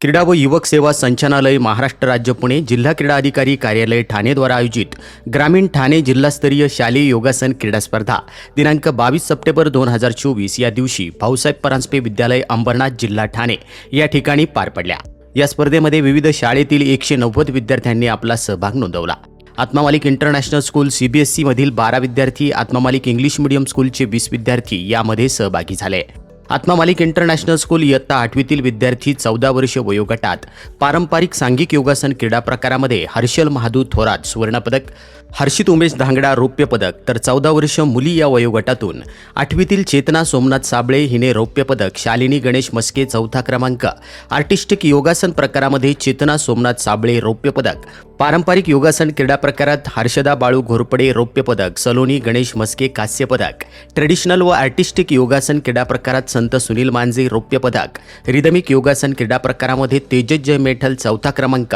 क्रीडा व युवक सेवा संचालनालय महाराष्ट्र राज्य पुणे जिल्हा क्रीडा अधिकारी कार्यालय ठाणेद्वारा आयोजित ग्रामीण ठाणे जिल्हास्तरीय शालेय योगासन क्रीडा स्पर्धा दिनांक बावीस सप्टेंबर दोन हजार चोवीस या दिवशी भाऊसाहेब परांजपे विद्यालय अंबरनाथ जिल्हा ठाणे या ठिकाणी पार पडल्या. या स्पर्धेमध्ये विविध शाळेतील एकशे नव्वद विद्यार्थ्यांनी आपला सहभाग नोंदवला. आत्मामालिक इंटरनॅशनल स्कूल सीबीएसई मधील बारा विद्यार्थी आत्मामालिक इंग्लिश मीडियम स्कूलचे वीस विद्यार्थी यामध्ये सहभागी झाले. आत्मा मालिक इंटरनॅशनल स्कूल इयत्ता आठवीतील विद्यार्थी चौदा वर्ष वयोगटात पारंपरिक सांघिक योगासन क्रीडा प्रकारामध्ये हर्षल महादू थोरात सुवर्णपदक हर्षित उमेश धांगडा रौप्य पदक तर चौदा वर्ष मुली या वयोगटातून आठवीतील चेतना सोमनाथ साबळे हिने रौप्य पदक शालिनी गणेश मस्के चौथा क्रमांक. आर्टिस्टिक योगासन प्रकारामध्ये चेतना सोमनाथ साबळे रौप्य पदक पारंपरिक योगासन क्रीडा प्रकारात हर्षदा बाळू घोरपडे रौप्य पदक सलोनी गणेश मस्के कास्य पदक. ट्रेडिशनल व आर्टिस्टिक योगासन क्रीडा प्रकारात संत सुनील मांजे रौप्य पदक रिदमिक योगासन क्रीडा प्रकारामध्ये तेजस जय मेठल चौथा क्रमांक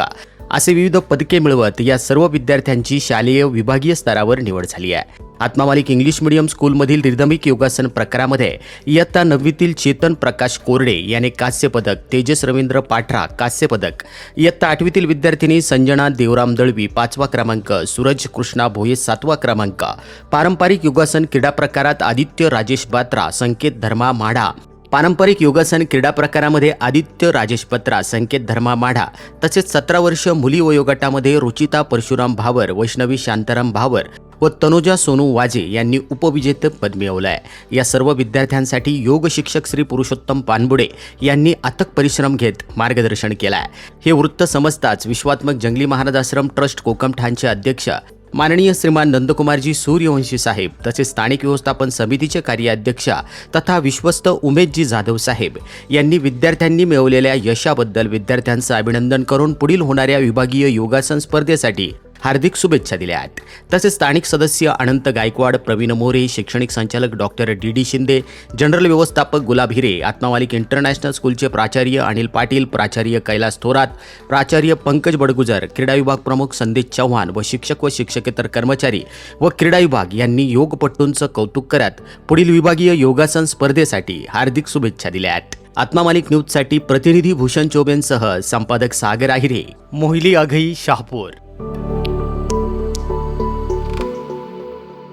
असे विविध पदके मिळवत या सर्व विद्यार्थ्यांची शालेय विभागीय स्तरावर निवड झाली आहे. आत्मामालिक इंग्लिश मीडियम स्कूलमधील रिदमिक योगासन प्रकारामध्ये इयत्ता नववीतील चेतन प्रकाश कोरडे याने कांस्य पदक तेजस रवींद्र पाठरा कांस्य पदक इयत्ता आठवीतील विद्यार्थिनी संजना देवराम दळवी पाचवा क्रमांक सूरज कृष्णा भोये सातवा क्रमांक पारंपरिक योगासन क्रीडा प्रकारात आदित्य राजेश बात्रा संकेत धर्मा माढा पारंपरिक योगासन क्रीडा प्रकारामध्ये आदित्य राजेश पत्रा संकेत धर्मा माढा तसेच सतरा वर्ष मुली वयोगटामध्ये रुचिता परशुराम भावर वैष्णवी शांताराम भावर व तनुजा सोनू वाजे यांनी उपविजेते पद मिळवलं आहे या सर्व विद्यार्थ्यांसाठी योग शिक्षक श्री पुरुषोत्तम पानबुडे यांनी अथक परिश्रम घेत मार्गदर्शन केलं आहे हे वृत्त समजताच विश्वात्मक जंगली महाराज आश्रम ट्रस्ट कोकमठाणचे अध्यक्ष माननीय श्रीमान नंदकुमारजी सूर्यवंशी साहेब तसेच स्थानिक व्यवस्थापन समितीचे कार्याध्यक्ष तथा विश्वस्त उमेशजी जाधव साहेब यांनी विद्यार्थ्यांनी मिळवलेल्या यशाबद्दल विद्यार्थ्यांचं अभिनंदन करून पुढील होणाऱ्या विभागीय योगासन स्पर्धेसाठी हार्दिक शुभेच्छा दिल्या आहेत. तसेच स्थानिक सदस्य अनंत गायकवाड प्रवीण मोरे शैक्षणिक संचालक doctor D D Shinde general व्यवस्थापक गुलाब हिरे आत्मामालिक इंटरनॅशनल स्कूलचे प्राचार्य अनिल पाटील प्राचार्य कैलास थोरात प्राचार्य पंकज बडगुजर क्रीडा विभाग प्रमुख संदेश चव्हाण व शिक्षक व शिक्षकेतर कर्मचारी व क्रीडा विभाग यांनी योगपट्टूंचं कौतुक करत पुढील विभागीय योगासन स्पर्धेसाठी हार्दिक शुभेच्छा दिल्या आहेत. आत्मामालिक न्यूजसाठी प्रतिनिधी भूषण चोबेंसह संपादक सागर आहिरे मोहिली अघई शहापूर.